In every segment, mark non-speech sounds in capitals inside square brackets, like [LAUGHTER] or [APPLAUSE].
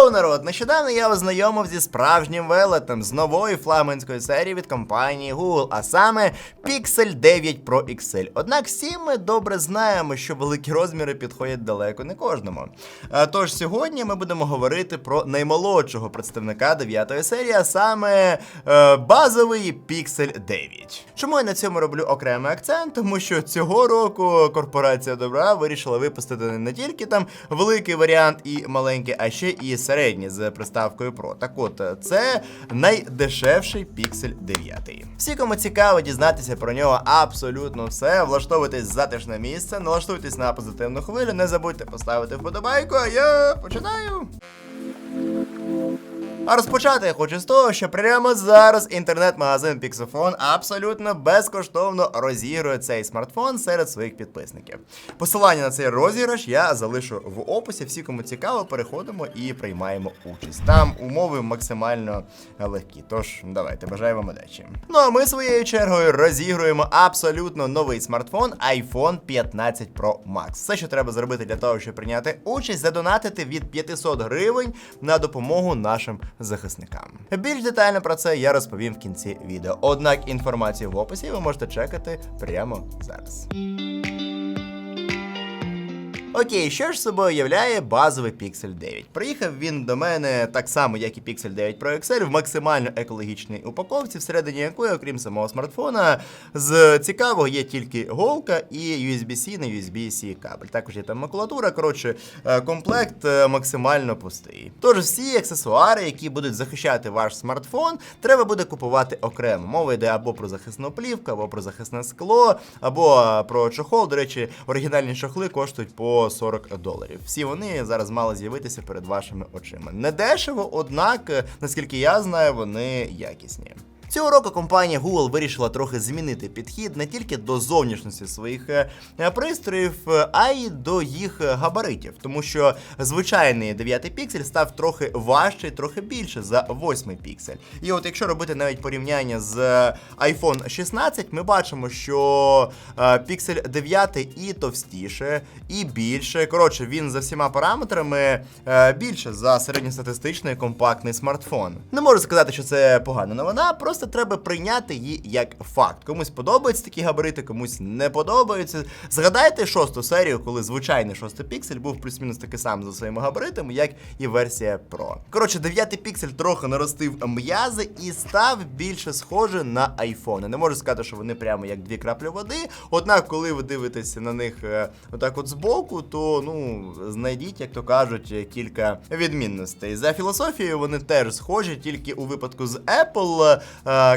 Йоу, народ! Нещодавно я ознайомив зі справжнім велетом з нової флагманської серії від компанії Google, а саме Pixel 9 Pro XL. Однак всі ми добре знаємо, що великі розміри підходять далеко не кожному. Тож сьогодні ми будемо говорити про наймолодшого представника 9 серії, а саме е, базовий Pixel 9. Чому я на цьому роблю окремий акцент? Тому що цього року корпорація добра вирішила випустити не тільки там великий варіант і маленький, а ще і середній з приставкою Pro. Так от, це найдешевший Pixel 9. Всі, кому цікаво дізнатися про нього абсолютно все, влаштовуйтесь затишне місце, налаштуйтесь на позитивну хвилю, не забудьте поставити вподобайку, а я починаю. А розпочати я хочу з того, що прямо зараз інтернет-магазин Pixofon абсолютно безкоштовно розігрує цей смартфон серед своїх підписників. Посилання на цей розіграш я залишу в описі. Всі, кому цікаво, переходимо і приймаємо участь. Там умови максимально легкі. Тож давайте бажаю вам удачі. Ну а ми своєю чергою розігруємо абсолютно новий смартфон iPhone 15 Pro Max. Все, що треба зробити для того, щоб прийняти участь, задонатити від 500 гривень на допомогу нашим захисникам. Більш детально про це я розповім в кінці відео. Однак інформацію в описі ви можете чекати прямо зараз. Окей, що ж собою являє базовий Pixel 9? Приїхав він до мене так само, як і Pixel 9 Pro XL, в максимально екологічній упаковці, всередині якої, окрім самого смартфона, з цікавого є тільки голка і USB-C на USB-C кабель. Також є там макулатура. Коротше, е, комплект е, максимально пустий. Тож всі аксесуари, які будуть захищати ваш смартфон, треба буде купувати окремо. Мова йде або про захисну плівку, або про захисне скло, або е, про чохол. До речі, оригінальні чохли коштують по 40 доларів. Всі вони зараз мали з'явитися перед вашими очима. Не дешево, однак, наскільки я знаю, вони якісні. Цього року компанія Google вирішила трохи змінити підхід не тільки до зовнішності своїх е, е, пристроїв, е, а й до їх габаритів, тому що звичайний 9 піксель став трохи важчий, трохи більше за 8 піксель. І от якщо робити навіть порівняння з iPhone 16, ми бачимо, що Pixel 9 і товстіше, і більше. Коротше, він за всіма параметрами більше за середньостатистичний компактний смартфон. Не можу сказати, що це погана новина, просто треба прийняти її як факт. Комусь подобаються такі габарити, комусь не подобаються. Згадайте шосту серію, коли звичайний шостий піксель був плюс-мінус такий самий за своїми габаритами, як і версія Pro. Коротше, дев'ятий піксель трохи наростив м'язи і став більше схожий на айфони. Не можу сказати, що вони прямо як дві краплі води. Однак, коли ви дивитеся на них е, отак от збоку, то ну знайдіть, як то кажуть, кілька відмінностей. За філософією вони теж схожі, тільки у випадку з Apple е,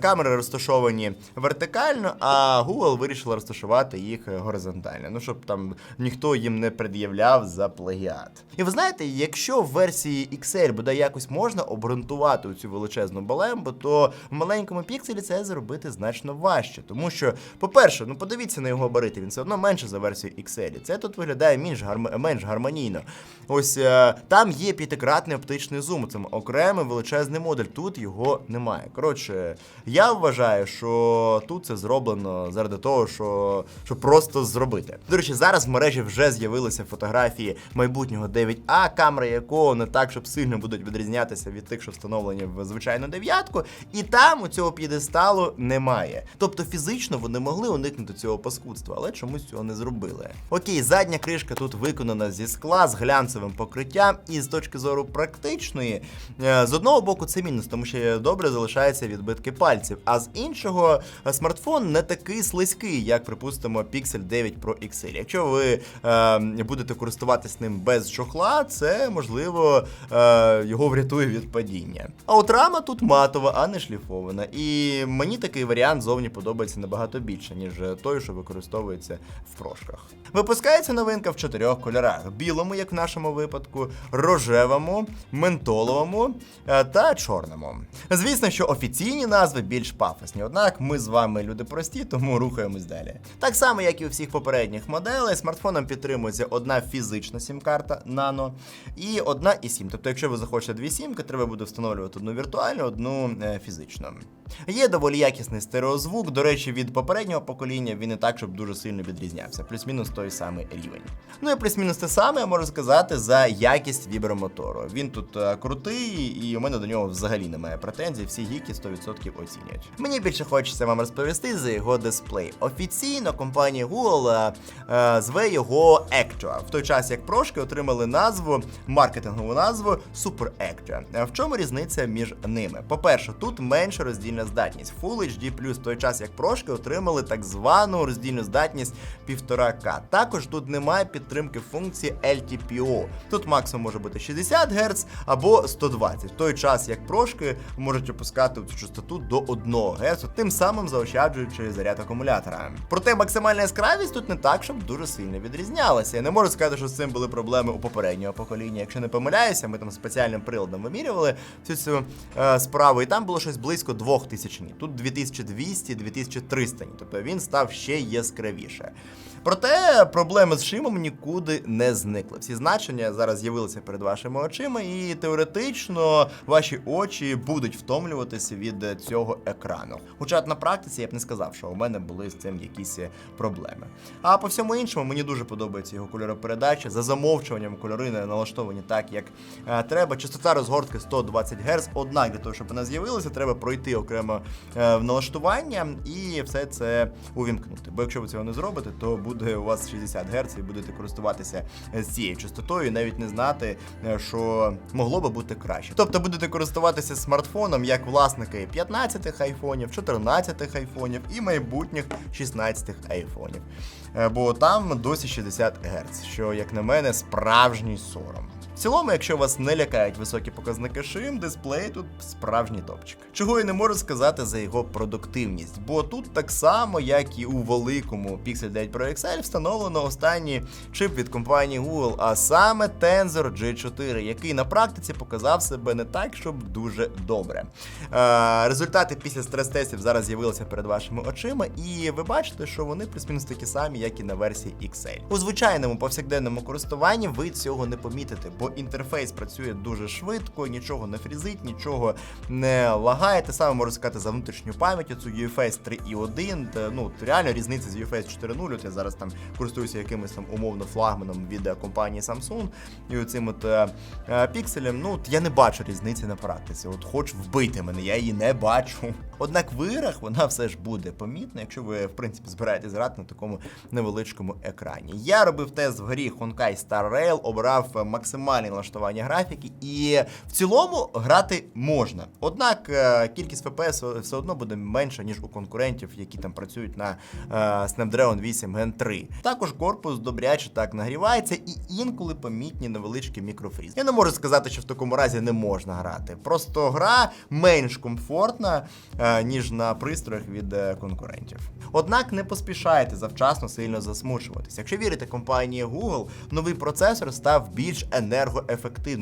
камери розташовані вертикально, а Google вирішила розташувати їх горизонтально. Ну щоб там ніхто їм не пред'являв за плагіат. І ви знаєте, якщо в версії XL буде якось можна обґрунтувати цю величезну балембу, то в маленькому пікселі це зробити значно важче. Тому що, по-перше, ну подивіться на його габарити, він все одно менше за версію XL. Це тут виглядає менш, гарм... менш гармонійно. Ось е, там є п'ятикратний оптичний зум, це окремий величезний модуль. Тут його немає. Коротше, я вважаю, що тут це зроблено заради того, що, що просто зробити. До речі, зараз в мережі вже з'явилися фотографії майбутнього 9А, камери якого не так, щоб сильно будуть відрізнятися від тих, що встановлені в звичайну дев'ятку, і там у цього п'єдесталу немає. Тобто фізично вони могли уникнути цього паскудства, але чомусь цього не зробили. Окей, задня кришка тут виконана зі скла з глянцевим покриттям, і з точки зору практичної, е, з одного боку це мінус, тому що добре залишаються відбитки пальців. А з іншого, е, смартфон не такий слизький, як, припустимо, Pixel 9 Pro XL. Якщо ви е, будете користуватись ним без чохла, це можливо е, його врятує від падіння. А от рама тут матова, а не шліфована. І мені такий варіант зовні подобається набагато більше, ніж той, що використовується в прошках. Випускається новинка в чотирьох кольорах: білому, як в нашому випадку, рожевому, ментоловому е, та чорному. Звісно, що офіційні назви більш пафосні. Однак ми з вами люди прості, тому рухаємось далі. Так само, як і у всіх попередніх моделей, смартфоном підтримується одна фізична сім-карта Nano і одна і сім. Тобто, якщо ви захочете дві сімки, треба буде встановлювати одну віртуальну, одну е, фізичну. Є доволі якісний стереозвук. До речі, від попереднього покоління він не так, щоб дуже сильно відрізнявся. Плюс-мінус той самий рівень. Ну і плюс-мінус те саме я можу сказати за якість вібромотору. Він тут е, крутий, і у мене до нього взагалі немає претензій. Всі гіки 100% оцінюють. Мені більше хочеться вам розповісти за його дисплей. Офіційно компанія Google е, зве його Actua, в той час як прошки отримали назву, маркетингову назву Super Actua. Е, В чому різниця між ними? По-перше, тут менша роздільна здатність Full HD+, в той час як прошки отримали так звану роздільну здатність 1,5К. Також тут немає підтримки функції LTPO. Тут максимум може бути 60 Гц або 120, в той час як прошки можуть опускати цю частоту до 1 Гц, тим самим заощаджуючи заряд акумулятора. Проте максимальна яскравість тут не так, щоб дуже сильно відрізнялася. Я не можу сказати, що з цим були проблеми у попереднього покоління. Якщо не помиляюся, ми там спеціальним приладом вимірювали всю цю е, справу, і там було щось близько 2000 ні. Тут 2200-2300 ні. Тобто він став ще яскравіше. Проте проблеми з шимом нікуди не зникли. Всі значення зараз з'явилися перед вашими очима, і теоретично ваші очі будуть втомлюватися від цього екрану. Хоча на практиці я б не сказав, що у мене були з цим якісь проблеми. А по всьому іншому мені дуже подобається його кольоропередача. За замовчуванням кольори не налаштовані так, як е, треба. Частота розгортки 120 Гц. Однак для того, щоб вона з'явилася, треба пройти окремо е, в налаштування і все це увімкнути. Бо якщо ви цього не зробите, то буде у вас 60 Гц і будете користуватися е, цією частотою, і навіть не знати, е, що могло би бути краще. Тобто будете користуватися смартфоном як власники 15 айфонів, 14 айфонів і майбутніх 16 айфонів. Е, Бо там досі 60 Гц, що, як на мене, справжній сором. Цілому, якщо вас не лякають високі показники шим, дисплей тут справжній топчик. Чого я не можу сказати за його продуктивність, бо тут так само, як і у великому Pixel 9 Pro XL, встановлено останній чип від компанії Google, а саме Tensor G4, який на практиці показав себе не так, щоб дуже добре. Е, результати після стрес-тестів зараз з'явилися перед вашими очима, і ви бачите, що вони плюс-мінус такі самі, як і на версії XL. У звичайному повсякденному користуванні ви цього не помітите, бо інтерфейс працює дуже швидко, нічого не фрізить, нічого не лагає. Те саме можу сказати за внутрішню пам'ять, цю UFS 3.1, ну реально різниця з UFS 4.0. От я зараз там користуюся якимось там умовно флагманом від е, компанії Samsung і оцим от е, е, пікселем. Ну от я не бачу різниці на практиці. От хоч вбити мене, я її не бачу. Однак в іграх вона все ж буде помітна, якщо ви в принципі збираєтесь грати на такому невеличкому екрані. Я робив тест в грі Honkai Star Rail, обрав е, максимальне налаштування графіки, і в цілому грати можна. Однак е, кількість FPS все одно буде менша, ніж у конкурентів, які там працюють на е, Snapdragon 8 Gen 3. Також корпус добряче так нагрівається, і інколи помітні невеличкі мікрофріз. Я не можу сказати, що в такому разі не можна грати. Просто гра менш комфортна, е, ніж на пристроях від конкурентів. Однак не поспішайте завчасно сильно засмучуватися. Якщо вірите компанії Google, новий процесор став більш енергоефективним.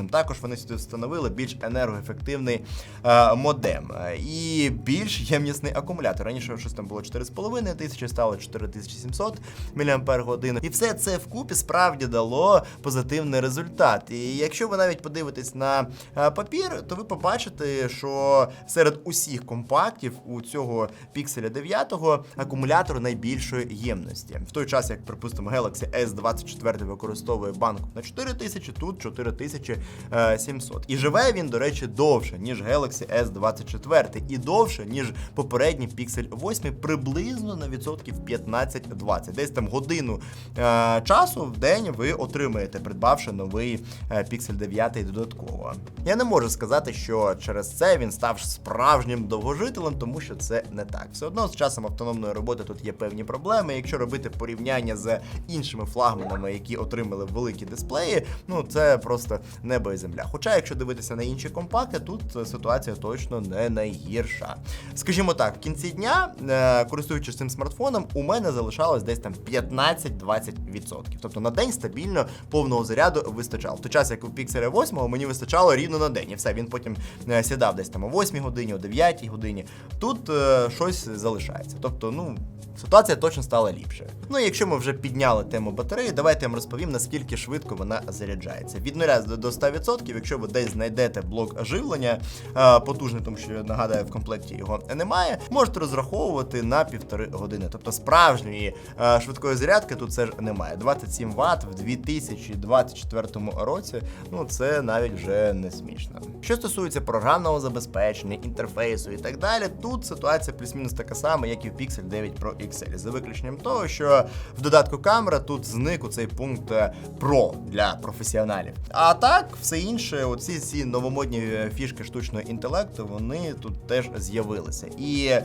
Також вони сюди встановили більш енергоефективний е, модем і більш ємнісний акумулятор. Раніше щось там було 4,5 тисячі, стало 4700 мАч. І все це вкупі справді дало позитивний результат. І якщо ви навіть подивитесь на е, папір, то ви побачите, що серед усіх компактів у цього пікселя 9 акумулятор найбільшої ємності. В той час, як, припустимо, Galaxy S24 використовує банку на 4000, тут 4700. І живе він, до речі, довше, ніж Galaxy S24, і довше, ніж попередній Pixel 8, приблизно на відсотків 15-20. Десь там годину е, часу в день ви отримаєте, придбавши новий е, Pixel 9 додатково. Я не можу сказати, що через це він став справжнім довгожителем, тому що це не так. Все одно з часом автономної роботи тут є певні проблеми. Якщо робити порівняння з іншими флагманами, які отримали великі дисплеї, ну це просто небо і земля. Хоча, якщо дивитися на інші компакти, тут ситуація точно не найгірша. Скажімо так, в кінці дня, е, користуючись цим смартфоном, у мене залишалось десь там 15-20%. Тобто на день стабільно повного заряду вистачало. В той час, як у Pixel 8 мені вистачало рівно на день. І все, він потім е, сідав десь там о 8 годині, о 9 годині. Тут е, щось залишається. Тобто, ну. Ситуація точно стала ліпшою. Ну і якщо ми вже підняли тему батареї, давайте я вам розповім, наскільки швидко вона заряджається. Від 0 до 100%, якщо ви десь знайдете блок живлення е, потужний, тому що нагадаю, в комплекті його немає, можете розраховувати на півтори години. Тобто справжньої е, швидкої зарядки тут все ж немає. 27 Вт в 2024 році. Ну це навіть вже не смішно. Що стосується програмного забезпечення, інтерфейсу і так далі, тут ситуація плюс-мінус така сама, як і в Pixel 9 Pro XL, за виключенням того, що в додатку камера тут зник у цей пункт е, Pro для професіоналів. А так, все інше, оці ці новомодні е, фішки штучного інтелекту, вони тут теж з'явилися. І е,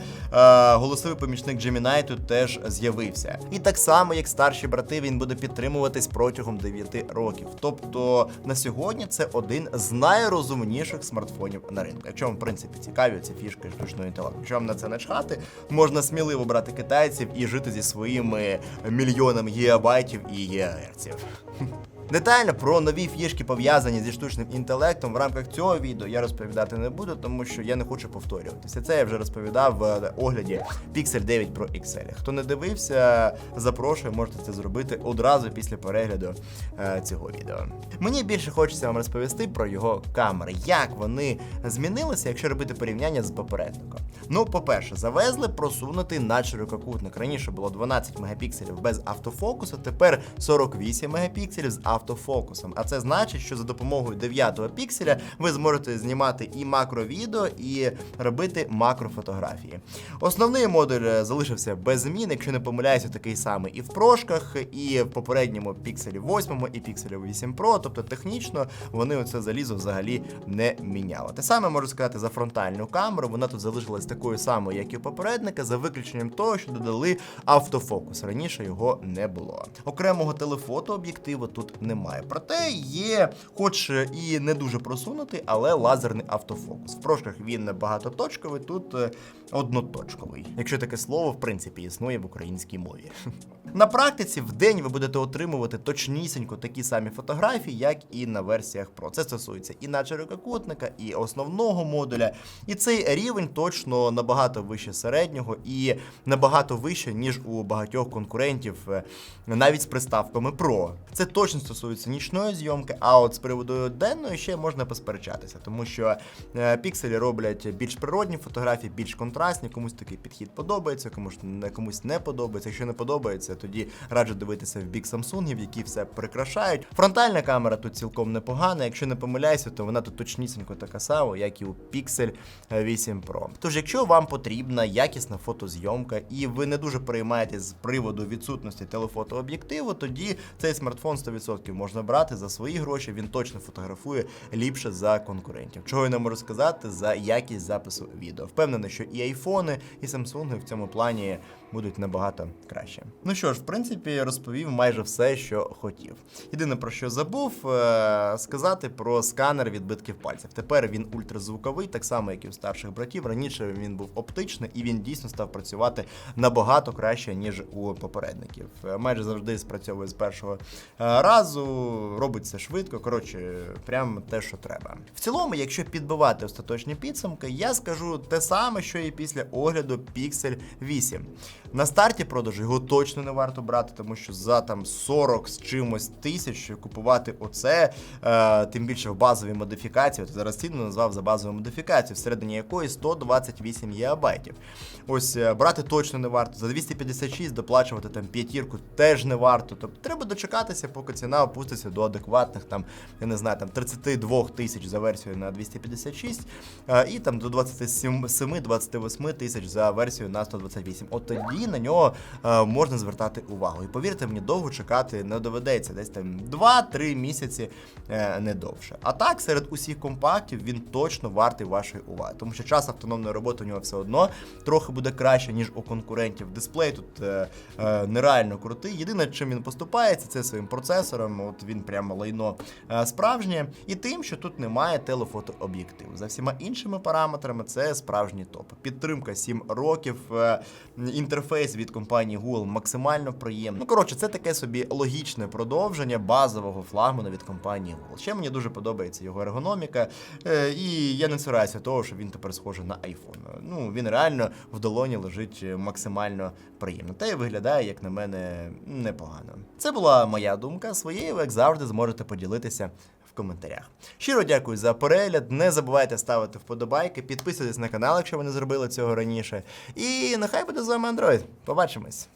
голосовий помічник Gemini тут теж з'явився. І так само, як старші брати, він буде підтримуватись протягом 9 років. Тобто на сьогодні це один з найрозумніших смартфонів на ринку. Якщо вам в принципі цікаві ці фішки штучного інтелекту, вам на це начхати, можна сміливо брати китайців і жити зі своїми мільйонами гігабайтів і гігагерців. Детально про нові фішки пов'язані зі штучним інтелектом в рамках цього відео я розповідати не буду, тому що я не хочу повторюватися. Це я вже розповідав в огляді Pixel 9 Pro XL. Хто не дивився, запрошую, можете це зробити одразу після перегляду е, цього відео. Мені більше хочеться вам розповісти про його камери, як вони змінилися, якщо робити порівняння з попередником. Ну, по-перше, завезли просунутий на ширококутник. Раніше було 12 мегапікселів без автофокусу, тепер 48 мегапікселів з автофокусом. А це значить, що за допомогою 9-го пікселя ви зможете знімати і макровідео, і робити макрофотографії. Основний модуль е, залишився без змін, якщо не помиляюся, такий самий і в прошках, і в попередньому пікселі 8 і пікселі 8 Pro. Тобто технічно вони оце залізо взагалі не міняли. Те саме можу сказати за фронтальну камеру. Вона тут залишилась такою самою, як і у попередника, за виключенням того, що додали автофокус. Раніше його не було. Окремого телефото об'єктиву тут немає. Проте є, хоч і не дуже просунутий, але лазерний автофокус. В прошках він багатоточковий, тут е, одноточковий. Якщо таке слово, в принципі, існує в українській мові. [LAUGHS] На практиці в день ви будете отримувати точнісінько такі самі фотографії, як і на версіях Pro. Це стосується і ширококутника, і основного модуля. І цей рівень точно набагато вище середнього і набагато вище, ніж у багатьох конкурентів, е, навіть з приставками Pro. Це точно стосується нічної зйомки, а от з приводу денної ще можна посперечатися, тому що е, пікселі роблять більш природні фотографії, більш контрастні. Комусь такий підхід подобається, комусь не комусь не подобається. Якщо не подобається, тоді раджу дивитися в бік Samsung, які все прикрашають. Фронтальна камера тут цілком непогана. Якщо не помиляюся, то вона тут точнісінько така сама, як і у Pixel 8 Pro. Тож, якщо вам потрібна якісна фотозйомка і ви не дуже переймаєтесь з приводу відсутності телефотооб'єктиву, тоді цей смартфон 100% можна брати за свої гроші. Він точно фотографує ліпше за конкурентів. Чого я не можу сказати за якість запису відео. Впевнений, що і айфони, і Samsung в цьому плані будуть набагато краще. Ну що ж, в принципі, розповів майже все, що хотів. Єдине про що забув е- сказати про сканер відбитків пальців. Тепер він ультразвуковий, так само як і у старших братів. Раніше він був оптичний і він дійсно став працювати набагато краще ніж у попередників. Е, Майже завжди спрацьовує з першого е, разу, робить це швидко. Коротше, прям те, що треба. В цілому, якщо підбивати остаточні підсумки, я скажу те саме, що і після огляду Pixel 8. На старті продажу його точно не варто брати, тому що за там 40 з чимось тисяч купувати оце, е, тим більше в базовій модифікації. От зараз ціну назвав за базову модифікацію, всередині якої 128 ГБ. Ось е, брати точно не варто. За 256 доплачувати там п'ятірку теж не варто. Тобто треба дочекатися, поки ціна опуститься до адекватних, там, я не знаю, там 32 тисяч за версію на 256, е, і там до 27-28 тисяч за версію на 128. От тоді тоді на нього е, можна звертати увагу. І повірте мені, довго чекати не доведеться, десь там 2-3 місяці е, не довше. А так, серед усіх компактів він точно вартий вашої уваги, тому що час автономної роботи у нього все одно трохи буде краще, ніж у конкурентів. Дисплей тут е, е, нереально крутий. Єдине, чим він поступається, це своїм процесором. От він прямо лайно е, справжнє, і тим, що тут немає телефотооб'єктиву. За всіма іншими параметрами це справжній топ. Підтримка 7 років, е, інтерфейс від компанії Google максимально приємний. Ну коротше, це таке собі логічне продовження базового флагману від компанії Google. Ще мені дуже подобається його ергономіка, е, і я не цураюся того, що він тепер схожий на iPhone. Ну він реально в долоні лежить максимально приємно. Та й виглядає, як на мене, непогано. Це була моя думка. Своєю, як завжди, зможете поділитися. В коментарях. Щиро дякую за перегляд. Не забувайте ставити вподобайки, підписуйтесь на канал, якщо ви не зробили цього раніше. І нехай буде з вами Android. Побачимось!